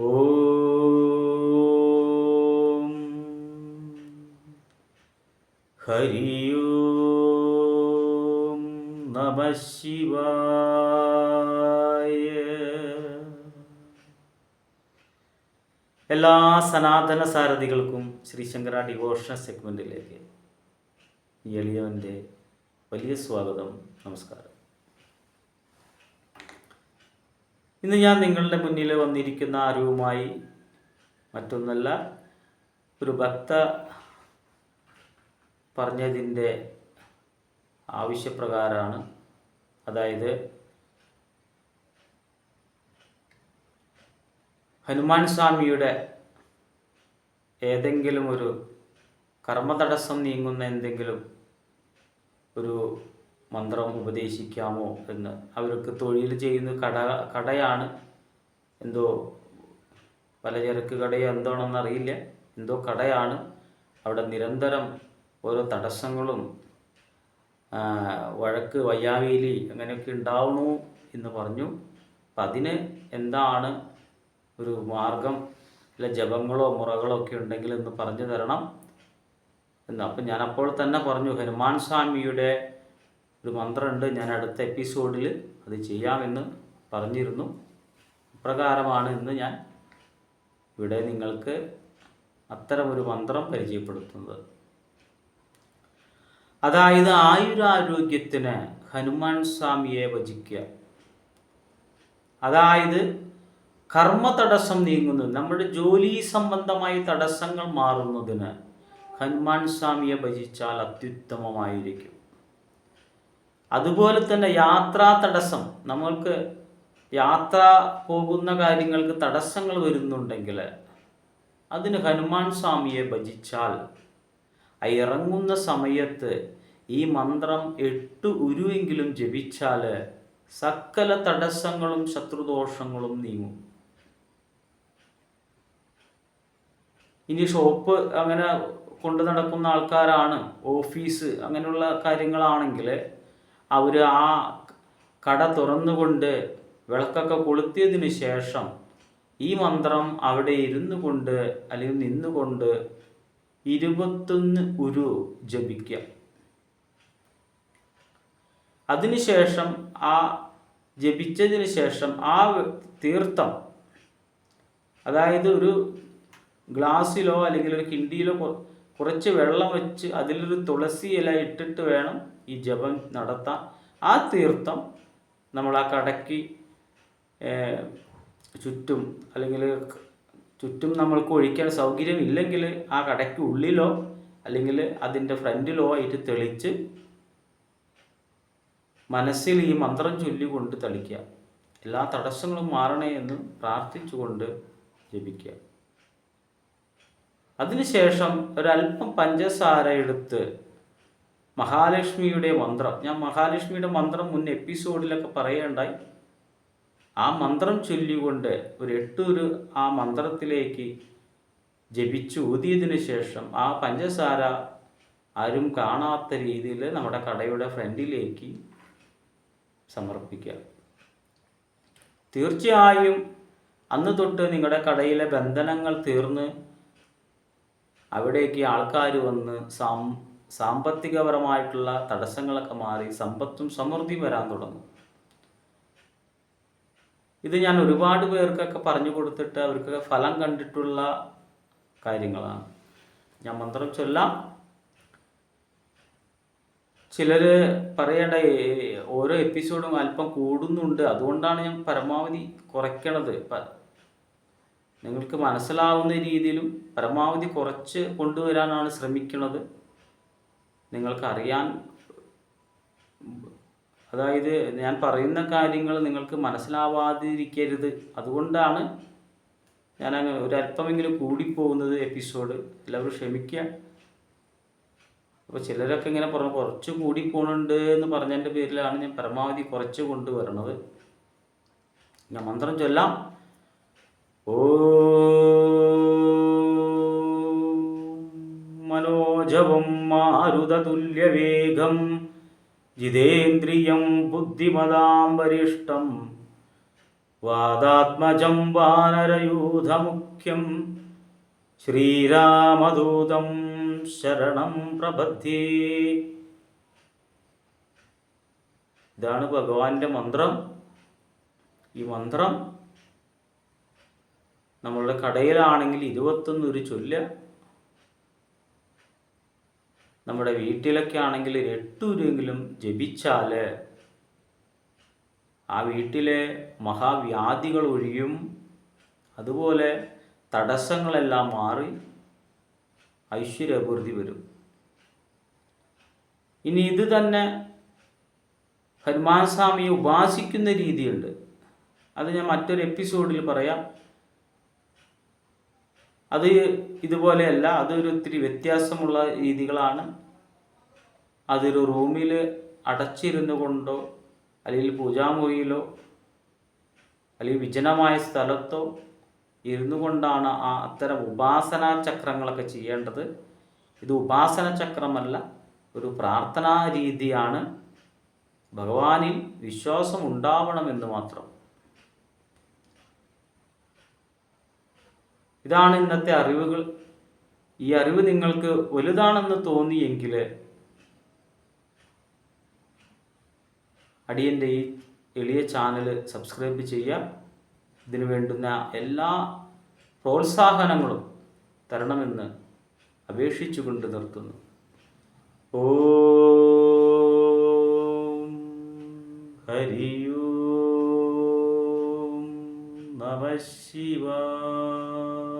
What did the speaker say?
ഓം. ഹരി ഓം നമ ശിവായ. എല്ലാ സനാതന സാരഥികൾക്കും ശ്രീശങ്കര ഡിവോഷണൽ സെഗ്മെന്റിലേക്ക് എളിയവന്റെ വലിയ സ്വാഗതം നമസ്കാരം. ഇന്ന് ഞാൻ നിങ്ങളുടെ മുന്നിൽ വന്നിരിക്കുന്ന അറിവുമായി മറ്റൊന്നല്ല ഒരു ഭക്ത പറഞ്ഞതിന്റെ ആവശ്യപ്രകാരമാണ്. അതായത് ഹനുമാൻ സ്വാമിയുടെ ഏതെങ്കിലും ഒരു കർമ്മതടസ്സം നീങ്ങുന്ന എന്തെങ്കിലും ഒരു മന്ത്രം ഉപദേശിക്കാമോ എന്ന്. അവർക്ക് തൊഴിൽ ചെയ്യുന്ന കട കടയാണ്. എന്തോ പലചരക്ക് കടയോ എന്താണെന്ന് അറിയില്ല. എന്തോ കടയാണ്. അവിടെ നിരന്തരം ഓരോ തടസ്സങ്ങളും വഴക്ക് വയ്യാവേലി അങ്ങനെയൊക്കെ ഉണ്ടാവണു എന്ന് പറഞ്ഞു. അപ്പം അതിന് എന്താണ് ഒരു മാർഗം? അല്ല ജപങ്ങളോ മുറകളോ ഒക്കെ ഉണ്ടെങ്കിൽ എന്ന് പറഞ്ഞു തരണം എന്ന്. അപ്പം ഞാൻ അപ്പോൾ തന്നെ പറഞ്ഞു ഹനുമാൻ സ്വാമിയുടെ ഒരു മന്ത്രമുണ്ട്. ഞാൻ അടുത്ത എപ്പിസോഡിൽ അത് ചെയ്യാമെന്ന് പറഞ്ഞിരുന്നു. പ്രകാരമാണ് ഇന്ന് ഞാൻ ഇവിടെ നിങ്ങൾക്ക് അത്തരമൊരു മന്ത്രം പരിചയപ്പെടുത്തുന്നത്. അതായത് ആയുരാരോഗ്യത്തിന് ഹനുമാൻ സ്വാമിയെ ഭജിക്കുക അതായത് കർമ്മ തടസ്സം നീങ്ങുന്നത് നമ്മുടെ ജോലി സംബന്ധമായി തടസ്സങ്ങൾ മാറുന്നതിന് ഹനുമാൻ സ്വാമിയെ ഭജിച്ചാൽ അത്യുത്തമമായിരിക്കും. അതുപോലെ തന്നെ യാത്രാ തടസ്സം. നമ്മൾക്ക് യാത്ര പോകുന്ന കാര്യങ്ങൾക്ക് തടസ്സങ്ങൾ വരുന്നുണ്ടെങ്കിൽ അതിന് ഹനുമാൻ സ്വാമിയെ ഭജിച്ചാൽ ആ ഇറങ്ങുന്ന സമയത്ത് ഈ മന്ത്രം എട്ട് ഉരുവെങ്കിലും ജപിച്ചാൽ സകല തടസ്സങ്ങളും ശത്രുദോഷങ്ങളും നീങ്ങും. ഇനി ഷോപ്പ് അങ്ങനെ കൊണ്ടു നടക്കുന്ന ആൾക്കാരാണ് ഓഫീസ് അങ്ങനെയുള്ള കാര്യങ്ങളാണെങ്കിൽ അവർ ആ കട തുറന്നുകൊണ്ട് വിളക്കൊക്കെ കൊളുത്തിയതിന് ശേഷം ഈ മന്ത്രം അവിടെ ഇരുന്നു കൊണ്ട് അല്ലെങ്കിൽ നിന്നുകൊണ്ട് ഇരുപത്തൊന്ന് ഉരു ജപിക്കുക. അതിനുശേഷം ആ ജപിച്ചതിന് ശേഷം ആ തീർത്ഥം അതായത് ഒരു ഗ്ലാസ്സിലോ അല്ലെങ്കിൽ ഒരു കിണ്ടിയിലോ കുറച്ച് വെള്ളം വെച്ച് അതിലൊരു തുളസി ഇല ഇട്ടിട്ട് വേണം ഈ ജപം നടത്താൻ. ആ തീർത്ഥം നമ്മൾ ആ കടയ്ക്ക് ചുറ്റും അല്ലെങ്കിൽ ചുറ്റും നമ്മൾക്ക് ഒഴിക്കാൻ സൗകര്യം ഇല്ലെങ്കിൽ ആ കടയ്ക്ക് ഉള്ളിലോ അല്ലെങ്കിൽ അതിന്റെ ഫ്രണ്ടിലോ ആയിട്ട് തെളിച്ച് മനസ്സിൽ ഈ മന്ത്രം ചൊല്ലിക്കൊണ്ട് തളിക്കുക. എല്ലാ തടസ്സങ്ങളും മാറണേ എന്ന് പ്രാർത്ഥിച്ചുകൊണ്ട് ജപിക്കുക. അതിനുശേഷം ഒരല്പം പഞ്ചസാര എടുത്ത് മഹാലക്ഷ്മിയുടെ മന്ത്രം ഞാൻ മഹാലക്ഷ്മിയുടെ മന്ത്രം മുൻ എപ്പിസോഡിലൊക്കെ പറയേണ്ടായി. ആ മന്ത്രം ചൊല്ലിക്കൊണ്ട് ഒരു എട്ടൊരു ആ മന്ത്രത്തിലേക്ക് ജപിച്ചു ഊതിയതിന് ശേഷം ആ പഞ്ചസാര ആരും കാണാത്ത രീതിയിൽ നമ്മുടെ കടയുടെ ഫ്രണ്ടിലേക്ക് സമർപ്പിക്കുക. തീർച്ചയായും അന്ന് തൊട്ട് നിങ്ങളുടെ കടയിലെ ബന്ധനങ്ങൾ തീർന്ന് അവിടേക്ക് ആൾക്കാർ വന്ന് സാം സാമ്പത്തികപരമായിട്ടുള്ള തടസ്സങ്ങളൊക്കെ മാറി സമ്പത്തും സമൃദ്ധിയും വരാൻ തുടങ്ങും. ഇത് ഞാൻ ഒരുപാട് പേർക്കൊക്കെ പറഞ്ഞു കൊടുത്തിട്ട് അവർക്കൊക്കെ ഫലം കണ്ടിട്ടുള്ള കാര്യങ്ങളാണ്. ഞാൻ മന്ത്രം ചൊല്ലാം. ചിലർ പറയേണ്ട ഓരോ എപ്പിസോഡും അല്പം കൂടുന്നുണ്ട്. അതുകൊണ്ടാണ് ഞാൻ പരമാവധി കുറയ്ക്കണത്. നിങ്ങൾക്ക് മനസ്സിലാവുന്ന രീതിയിലും പരമാവധി കുറച്ച് കൊണ്ടുവരാനാണ് ശ്രമിക്കുന്നത്. നിങ്ങൾക്കറിയാൻ അതായത് ഞാൻ പറയുന്ന കാര്യങ്ങൾ നിങ്ങൾക്ക് മനസ്സിലാവാതിരിക്കരുത്. അതുകൊണ്ടാണ് ഞാൻ അങ്ങ് ഒരല്പമെങ്കിലും കൂടിപ്പോകുന്നത് എപ്പിസോഡ്. എല്ലാവരും ക്ഷമിക്കുക. അപ്പോൾ ചിലരൊക്കെ ഇങ്ങനെ പറഞ്ഞു കുറച്ച് കൂടി പോകുന്നുണ്ട് എന്ന് പറഞ്ഞതിന്റെ പേരിലാണ് ഞാൻ പരമാവധി കുറച്ച് കൊണ്ടുവരണത്. ഞാൻ മന്ത്രം ചൊല്ലാം. മനോജവം വാദാത്മജം വാനരയൂഥമുഖ്യം ശ്രീരാമദൂതം ശരണം പ്രബദ്ധി. ഇതാണ് ഭഗവാന്റെ മന്ത്രം. ഈ മന്ത്രം നമ്മളുടെ കടയിലാണെങ്കിൽ ഇരുപത്തൊന്ന് ഒരു ചൊല്ല. നമ്മുടെ വീട്ടിലൊക്കെ ആണെങ്കിൽ എട്ടുരെങ്കിലും ജപിച്ചാൽ ആ വീട്ടിലെ മഹാവ്യാധികൾ ഒഴിയും. അതുപോലെ തടസ്സങ്ങളെല്ലാം മാറി ഐശ്വര്യപൂർത്തി വരും. ഇനി ഇത് തന്നെ ഹനുമാൻ സ്വാമിയെ ഉപാസിക്കുന്ന രീതിയുണ്ട്. അത് ഞാൻ മറ്റൊരു എപ്പിസോഡിൽ പറയാം. അത് ഇതുപോലെയല്ല അതൊരു ഒത്തിരി വ്യത്യാസമുള്ള രീതികളാണ്. അതൊരു റൂമിൽ അടച്ചിരുന്നു കൊണ്ടോ അല്ലെങ്കിൽ പൂജാമുറിയിലോ അല്ലെങ്കിൽ വിജനമായ സ്ഥലത്തോ ഇരുന്നു കൊണ്ടാണ് ആ അത്തരം ഉപാസനാ ചക്രങ്ങളൊക്കെ ചെയ്യേണ്ടത്. ഇത് ഉപാസന ചക്രമല്ല ഒരു പ്രാർത്ഥനാ രീതിയാണ്. ഭഗവാനിൽ വിശ്വാസം ഉണ്ടാവണമെന്ന് മാത്രം. ഇതാണ് ഇന്നത്തെ അറിവുകൾ. ഈ അറിവ് നിങ്ങൾക്ക് വലുതാണെന്ന് തോന്നിയെങ്കിൽ അടിയന്റെ ഈ എളിയ ചാനൽ സബ്സ്ക്രൈബ് ചെയ്യുക. ഇതിനു വേണ്ടുന്ന എല്ലാ പ്രോത്സാഹനങ്ങളും തരണമെന്ന് അപേക്ഷിച്ചുകൊണ്ട് നിർത്തുന്നു. ഓ ഹരി ഓം നമ ശിവായ